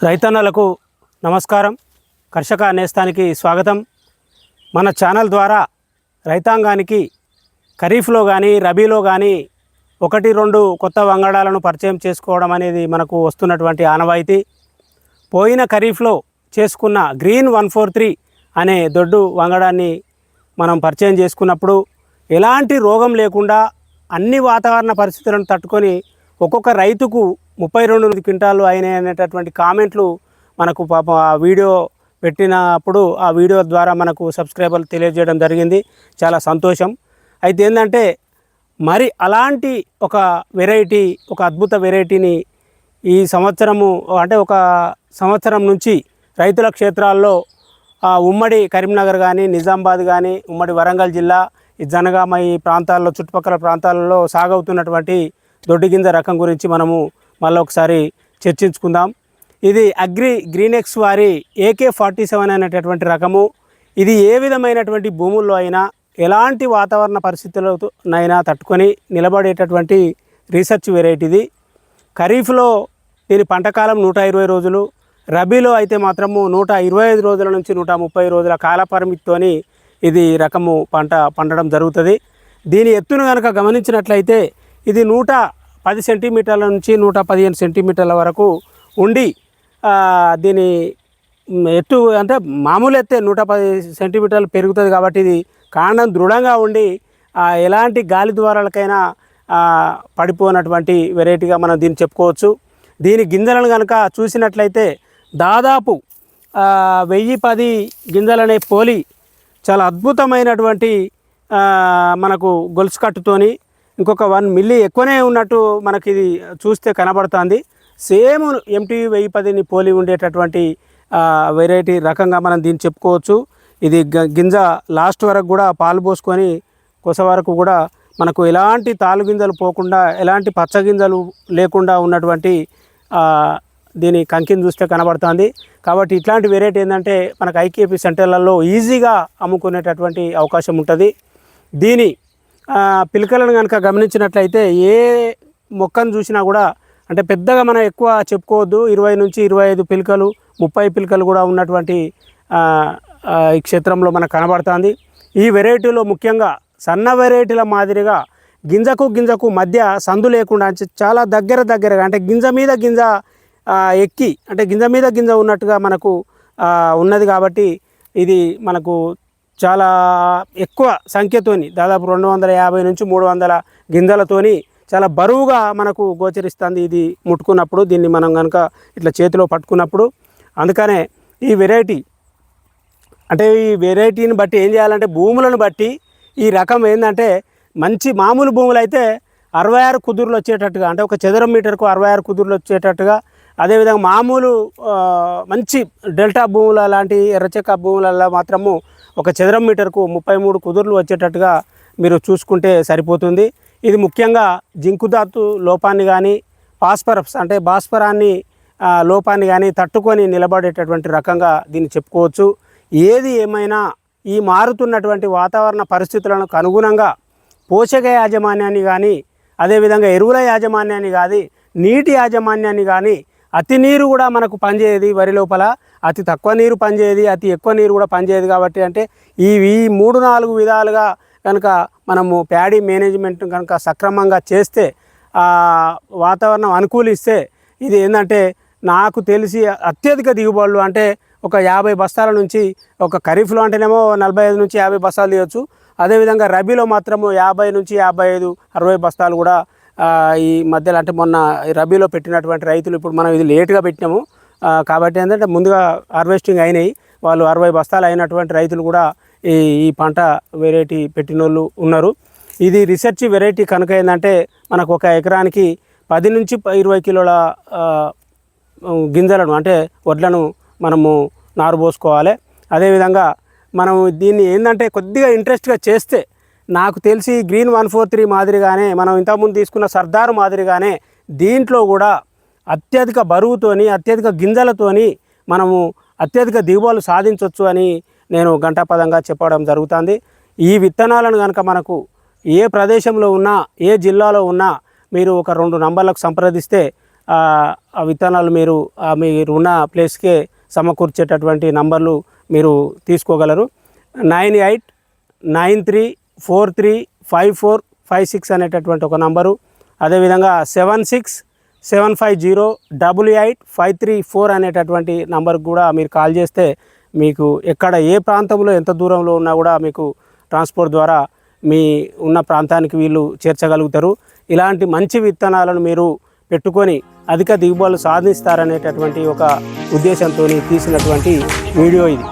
రైతన్నలకు నమస్కారం. కర్షక నేస్తానికి స్వాగతం. మన ఛానల్ ద్వారా రైతాంగానికి ఖరీఫ్లో కానీ రబీలో కానీ ఒకటి రెండు కొత్త వంగడాలను పరిచయం చేసుకోవడం అనేది మనకు వస్తున్నటువంటి ఆనవాయితీ. పోయిన ఖరీఫ్లో చేసుకున్న గ్రీన్ వన్ ఫోర్ త్రీ అనే దొడ్డు వంగడాన్ని మనం పరిచయం చేసుకున్నప్పుడు ఎలాంటి రోగం లేకుండా అన్ని వాతావరణ పరిస్థితులను తట్టుకొని ఒక్కొక్క రైతుకు ముప్పై రెండు క్వింటాలు అయినాయి అనేటటువంటి కామెంట్లు మనకు పాపం ఆ వీడియో పెట్టినప్పుడు ఆ వీడియో ద్వారా మనకు సబ్స్క్రైబర్లు తెలియజేయడం జరిగింది. చాలా సంతోషం. అయితే ఏంటంటే మరి అలాంటి ఒక వెరైటీ ఒక అద్భుత వెరైటీని ఈ సంవత్సరము అంటే ఒక సంవత్సరం నుంచి రైతుల క్షేత్రాల్లో ఉమ్మడి కరీంనగర్ కానీ నిజామాబాద్ కానీ ఉమ్మడి వరంగల్ జిల్లా ఈ జనగామ ఈ ప్రాంతాల్లో చుట్టుపక్కల ప్రాంతాలలో సాగవుతున్నటువంటి దొడ్డిగింజ రకం గురించి మనము మళ్ళీ ఒకసారి చర్చించుకుందాం. ఇది అగ్రి గ్రీనెక్స్ వారి ఏకే ఫార్టీ సెవెన్ అనేటటువంటి రకము. ఇది ఏ విధమైనటువంటి భూముల్లో అయినా ఎలాంటి వాతావరణ పరిస్థితులనైనా తట్టుకొని నిలబడేటటువంటి రీసెర్చ్ వెరైటీది ఖరీఫ్లో దీని పంటకాలం నూట ఇరవై రోజులు రబీలో అయితే మాత్రము నూట ఇరవై ఐదు రోజుల నుంచి నూట ముప్పై రోజుల కాల పరిమితితోని ఇది రకము పంట పండడం జరుగుతుంది. దీని ఎత్తును కనుక గమనించినట్లయితే ఇది నూట పది సెంటీమీటర్ల నుంచి నూట పదిహేను సెంటీమీటర్ల వరకు ఉండి దీని ఎత్తు అంటే మామూలు ఎత్తే నూట పది సెంటీమీటర్లు పెరుగుతుంది కాబట్టి ఇది కాండం దృఢంగా ఉండి ఎలాంటి గాలి ద్వారాలకైనా పడిపోనటువంటి వెరైటీగా మనం దీన్ని చెప్పుకోవచ్చు. దీని గింజలను కనుక చూసినట్లయితే దాదాపు వెయ్యి పది గింజలనే పోలి చాలా అద్భుతమైనటువంటి మనకు గొలుసు కట్టుతోని ఇంకొక వన్ మిల్లీ ఎక్కువనే ఉన్నట్టు మనకి ఇది చూస్తే కనబడుతుంది. సేమ్ ఎంటీ వెయ్యి పదిని పోలి ఉండేటటువంటి వెరైటీ రకంగా మనం దీన్ని చెప్పుకోవచ్చు. ఇది గ- గింజ లాస్ట్ వరకు కూడా పాలు పోసుకొని కొస వరకు కూడా మనకు ఎలాంటి తాలు గింజలు పోకుండా ఎలాంటి పచ్చ గింజలు లేకుండా ఉన్నటువంటి దీని కంకిని చూస్తే కనబడుతుంది. కాబట్టి ఇట్లాంటి వెరైటీ ఏంటంటే మనకు ఐకేపీ సెంటర్లలో ఈజీగా అమ్ముకునేటటువంటి అవకాశం ఉంటుంది. దీని పిలకలను కనుక గమనించినట్లయితే ఏ మొక్కను చూసినా కూడా అంటే పెద్దగా మనం ఎక్కువ చెప్పుకోవద్దు ఇరవై నుంచి ఇరవై ఐదు పిలకలు ముప్పై పిలకలు కూడా ఉన్నటువంటి ఈ క్షేత్రంలో మనకు కనబడుతుంది. ఈ వెరైటీలో ముఖ్యంగా సన్న వెరైటీల మాదిరిగా గింజకు గింజకు మధ్య సందు లేకుండా చాలా దగ్గర దగ్గరగా అంటే గింజ మీద గింజ ఎక్కి అంటే గింజ మీద గింజ ఉన్నట్టుగా మనకు ఉన్నది కాబట్టి ఇది మనకు చాలా ఎక్కువ సంఖ్యతోని దాదాపు రెండు వందల యాభై నుంచి మూడు వందల గింజలతోని చాలా బరువుగా మనకు గోచరిస్తుంది ఇది ముట్టుకున్నప్పుడు దీన్ని మనం కనుక ఇట్లా చేతిలో పట్టుకున్నప్పుడు. అందుకనే ఈ వెరైటీ అంటే ఈ వెరైటీని బట్టి ఏం చేయాలంటే భూములను బట్టి ఈ రకం ఏంటంటే మంచి మామూలు భూములు అయితే అరవై ఆరు కుదురులు వచ్చేటట్టుగా అంటే ఒక చదరం మీటర్కు అరవై ఆరు కుదురులు వచ్చేటట్టుగా అదేవిధంగా మామూలు మంచి డెల్టా భూముల లాంటి ఎర్రచెక్క భూములలో మాత్రము ఒక చదరం మీటర్కు ముప్పై మూడు కుదురులు వచ్చేటట్టుగా మీరు చూసుకుంటే సరిపోతుంది. ఇది ముఖ్యంగా జింకుధాతు లోపాన్ని కానీ పాస్పరప్స్ అంటే భాస్పరాన్ని లోపాన్ని కానీ తట్టుకొని నిలబడేటటువంటి రకంగా దీన్ని చెప్పుకోవచ్చు. ఏది ఏమైనా ఈ మారుతున్నటువంటి వాతావరణ పరిస్థితులకు అనుగుణంగా పోషక యాజమాన్యాన్ని కానీ అదేవిధంగా ఎరువుల యాజమాన్యాన్ని కానీ నీటి యాజమాన్యాన్ని కానీ అతి నీరు కూడా మనకు పనిచేయదు వరి లోపల. అతి తక్కువ నీరు పనిచేయదు అతి ఎక్కువ నీరు కూడా పనిచేయదు కాబట్టి అంటే ఇవి మూడు నాలుగు విధాలుగా కనుక మనము ప్యాడీ మేనేజ్మెంట్ కనుక సక్రమంగా చేస్తే వాతావరణం అనుకూలిస్తే ఇది ఏంటంటే నాకు తెలిసి అత్యధిక దిగుబడులు అంటే ఒక యాభై బస్తాల నుంచి ఒక ఖరీఫ్లో అంటేనేమో నలభై ఐదు నుంచి యాభై బస్తాలు తీయొచ్చు. అదేవిధంగా రబీలో మాత్రము యాభై నుంచి యాభై ఐదు అరవై బస్తాలు కూడా ఈ మధ్యలో అంటే మొన్న రబీలో పెట్టినటువంటి రైతులు ఇప్పుడు మనం ఇది లేటుగా పెట్టినాము. కాబట్టి ఏంటంటే ముందుగా హార్వెస్టింగ్ అయినాయి. వాళ్ళు అరవై బస్తాలు అయినటువంటి రైతులు కూడా ఈ ఈ పంట వెరైటీ పెట్టిన వాళ్ళు ఉన్నారు. ఇది రీసెర్చ్ వెరైటీ కనుక ఏంటంటే మనకు ఒక ఎకరానికి పది నుంచి ప- ఇరవై కిలోల గింజలను అంటే వడ్లను మనము నారు పోసుకోవాలి. అదేవిధంగా మనం దీన్ని ఏంటంటే కొద్దిగా ఇంట్రెస్ట్గా చేస్తే నాకు తెలిసి గ్రీన్ వన్ ఫోర్ త్రీ మాదిరిగానే మనం ఇంతకుముందు తీసుకున్న సర్దారు మాదిరిగానే దీంట్లో కూడా అత్యధిక బరువుతోని అత్యధిక గింజలతోని మనము అత్యధిక దిగుబడులు సాధించవచ్చు అని నేను గంటాపదంగా చెప్పడం జరుగుతుంది. ఈ విత్తనాలను కనుక మనకు ఏ ప్రదేశంలో ఉన్నా ఏ జిల్లాలో ఉన్నా మీరు ఒక రెండు నంబర్లకు సంప్రదిస్తే ఆ విత్తనాలు మీరు మీరు ఉన్న ప్లేస్కే సమకూర్చేటటువంటి నంబర్లు మీరు తీసుకోగలరు. Nine eight nine three four three five four five six అనేటటువంటి ఒక నంబరు. అదేవిధంగా seven six seven five zero double eight five three four అనేటటువంటి నంబర్కి కూడా మీరు కాల్ చేస్తే మీకు ఎక్కడ ఏ ప్రాంతంలో ఎంత దూరంలో ఉన్నా కూడా మీకు ట్రాన్స్పోర్ట్ ద్వారా మీ ఉన్న ప్రాంతానికి వీళ్ళు చేర్చగలుగుతారు. ఇలాంటి మంచి విత్తనాలను మీరు పెట్టుకొని అధిక దిగుబడులు సాధిస్తారనేటటువంటి ఒక ఉద్దేశంతో తీసినటువంటి వీడియో ఇది.